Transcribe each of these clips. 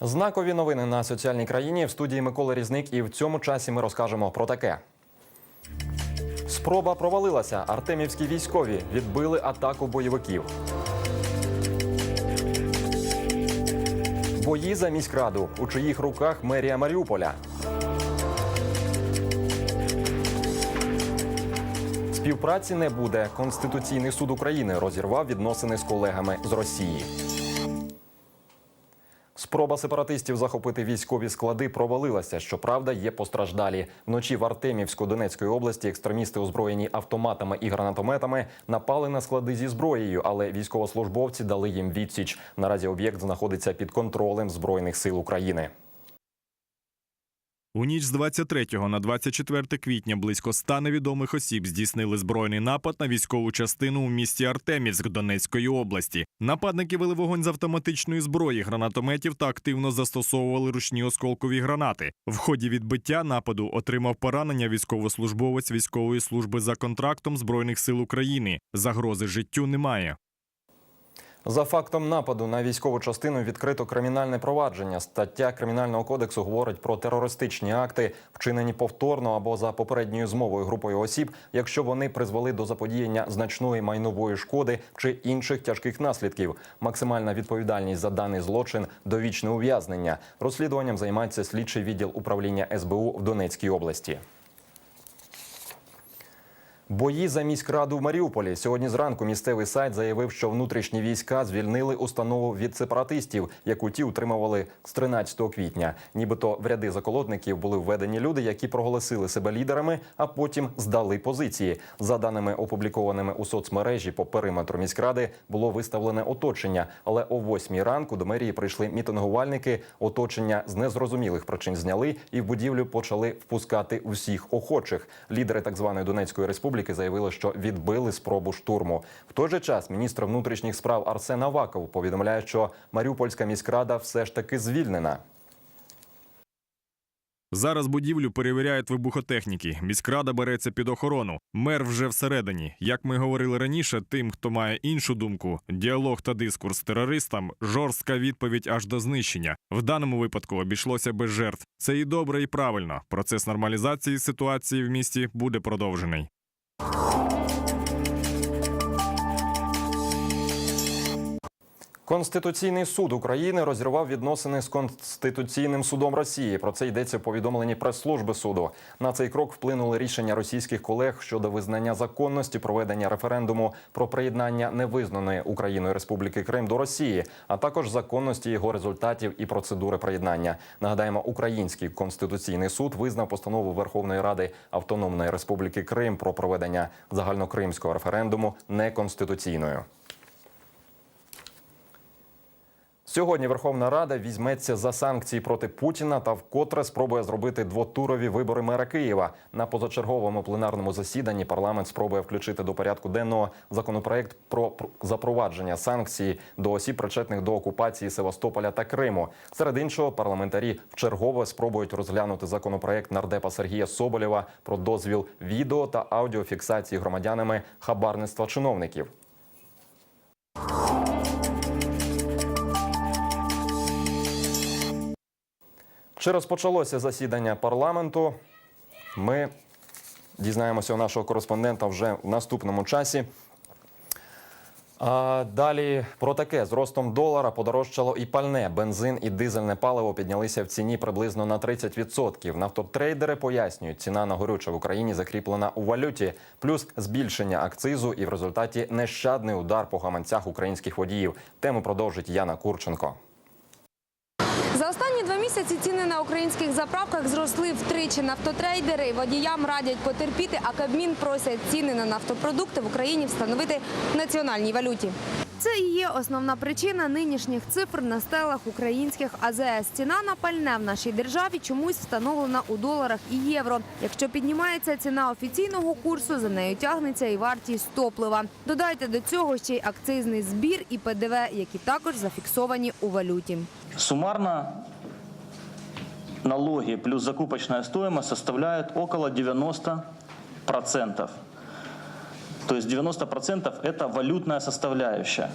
Знакові новини на соціальній країні в студії Микола Різник. І в цьому часі ми розкажемо про таке. Спроба провалилася. Артемівські військові відбили атаку бойовиків. Бої за міськраду. У чиїх руках мерія Маріуполя. Співпраці не буде. Конституційний суд України розірвав відносини з колегами з Росії. Спроба сепаратистів захопити військові склади провалилася. Щоправда, є постраждалі. Вночі в Артемівську Донецької області екстремісти, озброєні автоматами і гранатометами, напали на склади зі зброєю, але військовослужбовці дали їм відсіч. Наразі об'єкт знаходиться під контролем збройних сил України. У ніч з 23 на 24 квітня близько 100 невідомих осіб здійснили збройний напад на військову частину у місті Артемівськ Донецької області. Нападники вели вогонь з автоматичної зброї, гранатометів та активно застосовували ручні осколкові гранати. В ході відбиття нападу отримав поранення військовослужбовець військової служби за контрактом збройних сил України. Загрози життю немає. За фактом нападу на військову частину відкрито кримінальне провадження. Стаття кримінального кодексу говорить про терористичні акти, вчинені повторно або за попередньою змовою групою осіб, якщо вони призвели до заподіяння значної майнової шкоди чи інших тяжких наслідків. Максимальна відповідальність за даний злочин довічне ув'язнення. Розслідуванням займається слідчий відділ управління СБУ в Донецькій області. Бої за міськраду в Маріуполі сьогодні зранку місцевий сайт заявив, що внутрішні війська звільнили установу від сепаратистів, яку ті утримували з 13 квітня. Нібито в ряди заколотників були введені люди, які проголосили себе лідерами, а потім здали позиції. За даними опублікованими у соцмережі по периметру міськради, було виставлене оточення. Але о 8 ранку до мерії прийшли мітингувальники. Оточення з незрозумілих причин зняли і в будівлю почали впускати усіх охочих. Лідери так званої Донецької республіки заявили, що відбили спробу штурму. В той же час міністр внутрішніх справ Арсен Аваков повідомляє, що Маріупольська міськрада все ж таки звільнена. Зараз будівлю перевіряють вибухотехніки. Міськрада береться під охорону. Мер вже всередині. Як ми говорили раніше, тим, хто має іншу думку, діалог та дискурс з терористам жорстка відповідь аж до знищення. В даному випадку обійшлося без жертв. Це і добре, і правильно. Процес нормалізації ситуації в місті буде продовжений you Конституційний суд України розірвав відносини з Конституційним судом Росії. Про це йдеться в повідомленні прес-служби суду. На цей крок вплинули рішення російських колег щодо визнання законності проведення референдуму про приєднання невизнаної Україною Республіки Крим до Росії, а також законності його результатів і процедури приєднання. Нагадаємо, Український конституційний суд визнав постанову Верховної Ради Автономної Республіки Крим про проведення загальнокримського референдуму неконституційною. Сьогодні Верховна Рада візьметься за санкції проти Путіна та вкотре спробує зробити двотурові вибори мера Києва. На позачерговому пленарному засіданні парламент спробує включити до порядку денного законопроект про запровадження санкцій до осіб, причетних до окупації Севастополя та Криму. Серед іншого, парламентарі вчергове спробують розглянути законопроект нардепа Сергія Соболєва про дозвіл відео та аудіофіксації громадянами хабарництва чиновників. Чи розпочалося засідання парламенту? Ми дізнаємося у нашого кореспондента вже в наступному часі. А далі про таке з ростом долара подорожчало і пальне. Бензин і дизельне паливо піднялися в ціні приблизно на 30%. Нафтотрейдери пояснюють, ціна на горюче в Україні закріплена у валюті, плюс збільшення акцизу, і в результаті нещадний удар по гаманцях українських водіїв. Тему продовжить Яна Курченко. За останні два місяці ціни на українських заправках зросли втричі. Нафтотрейдери водіям радять потерпіти, а Кабмін просять ціни на нафтопродукти в Україні встановити в національній валюті. Це і є основна причина нинішніх цифр на стелах українських АЗС. Ціна на пальне в нашій державі чомусь встановлена у доларах і євро. Якщо піднімається ціна офіційного курсу, за нею тягнеться і вартість топлива. Додайте до цього ще й акцизний збір і ПДВ, які також зафіксовані у валюті. Суммарно налоги плюс закупочная стоимость составляют около 90%. То есть 90% это валютная составляющая.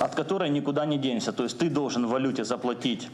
от которой никуда не денешься. То есть ты должен в валюте заплатить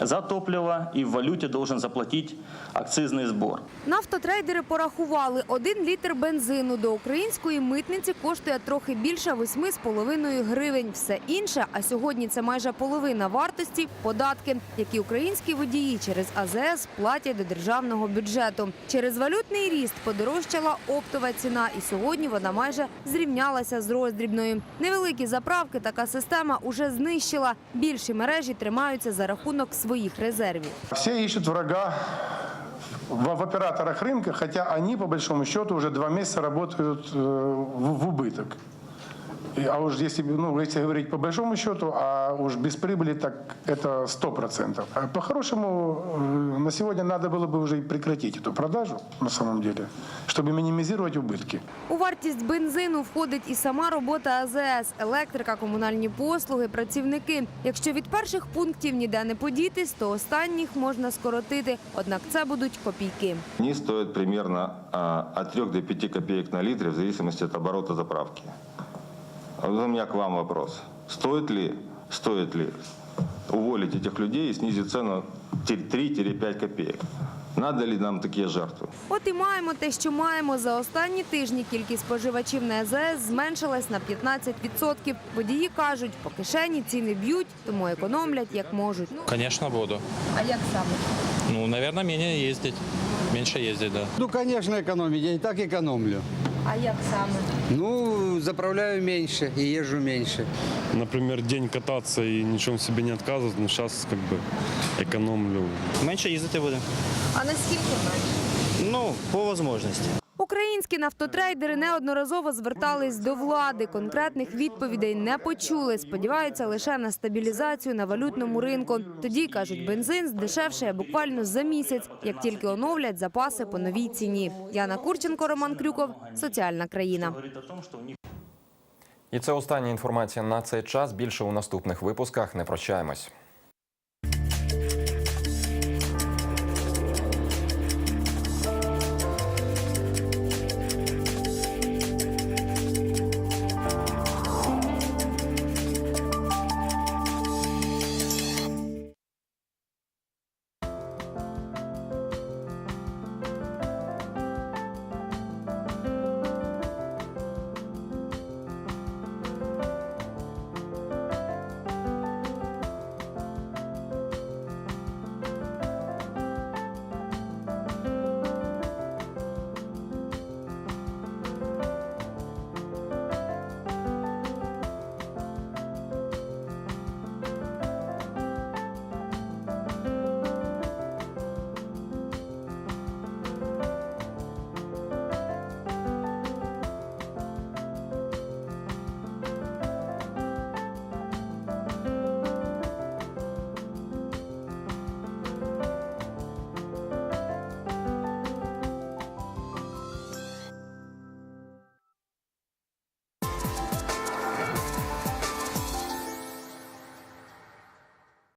за топливо и в валюте должен заплатить акцизный сбор. Нафтотрейдери порахували, один літр бензину до української митниці коштує трохи більше 8,5 гривень. Все інше, а сьогодні це майже половина вартості – податки, які українські водії через АЗС платять до державного бюджету. Через валютний ріст подорожчала оптова ціна, і сьогодні вона майже зрівнялася з роздрібною. Невеликі заправки така система уже знищила. Більші мережі тримаються за рахунок своїх резервів. Все ищут врага в, в операторах рынка, хотя они, по большому счету, уже два месяца работают э, в, в убыток. И- А уж если, ну, если говорить по большому счету, а уж без прибыли, так это 100%. А по-хорошему, э, на сегодня надо было бы уже и прекратить эту продажу, на самом деле, чтобы минимизировать убытки. У вартість бензину входить і сама робота АЗС, електрика, комунальні послуги, працівники. Якщо від перших пунктів ніде не подітись, то останніх можна скоротити. Однак це будуть копійки. Они стоят примерно а, от 3 до 5 копеек на литре в зависимости от оборота заправки. А вот у меня к вам вопрос. Стоит ли, стоит ли уволить этих людей и снизить цену 3-5 копеек? Надо ли нам такие жертвы? От і маємо те, що маємо. За останні тижні кількість споживачів на АЗС зменшилась на 15%. Водії кажуть, по кишені ціни б'ють, тому економлять як можуть. Конечно, буду. А як саме? Ну, наверное, менее ездить. Меньше ездить, да. Ну, конечно, экономить. Я и так экономлю. А як саме? Ну, заправляю меньше и езжу меньше. например, день кататься и ничем себе не отказывать, но сейчас как бы экономлю. Менше їздити буде. А наскільки менше? Ну, по можливості. Українські нафтотрейдери неодноразово звертались до влади. Конкретних відповідей не почули. Сподіваються лише на стабілізацію на валютному ринку. Тоді кажуть, бензин здешевшає буквально за місяць, як тільки оновлять запаси по новій ціні. Яна Курченко, Роман Крюков, соціальна країна. І це остання інформація на цей час. Більше у наступних випусках. Не прощаємось.